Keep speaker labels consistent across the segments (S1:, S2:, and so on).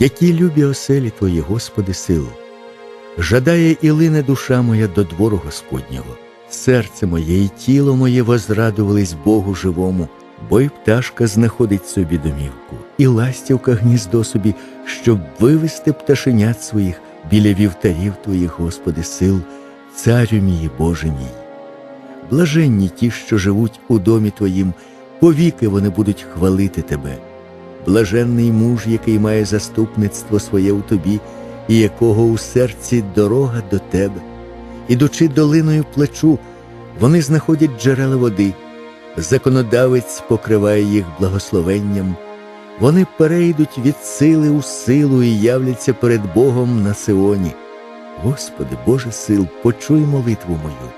S1: Які любі оселі Твої, Господи, сил. Жадає і лине душа моя до двору Господнього. Серце моє і тіло моє возрадувались Богу живому, бо й пташка знаходить собі домівку, і ластівка гніздо собі, щоб вивести пташенят своїх біля вівтарів Твоїх, Господи, сил, царю мій, Боже мій. Блаженні ті, що живуть у домі Твоїм, повіки вони будуть хвалити Тебе. Блаженний муж, який має заступництво своє у тобі, і якого у серці дорога до тебе. Ідучи долиною плечу, вони знаходять джерела води, законодавець покриває їх благословенням, вони перейдуть від сили у силу і являться перед Богом на Сионі. Господи, Боже сил, почуй молитву мою,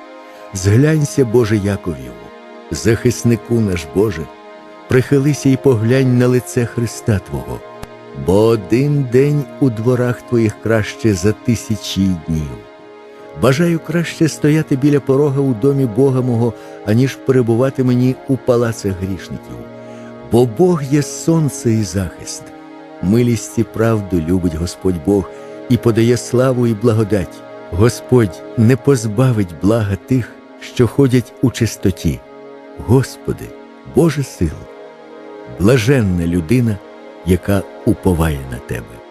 S1: зглянься, Боже Яковів, захиснику наш Боже, прихилися і поглянь на лице Христа Твого, бо один день у дворах Твоїх краще за тисячі днів. Бажаю краще стояти біля порога у домі Бога мого, аніж перебувати мені у палацах грішників. Бо Бог є сонце і захист, милість і правду любить Господь Бог і подає славу і благодать. Господь не позбавить блага тих, що ходять у чистоті. Господи, Боже сил, блаженна людина, яка уповає на Тебе.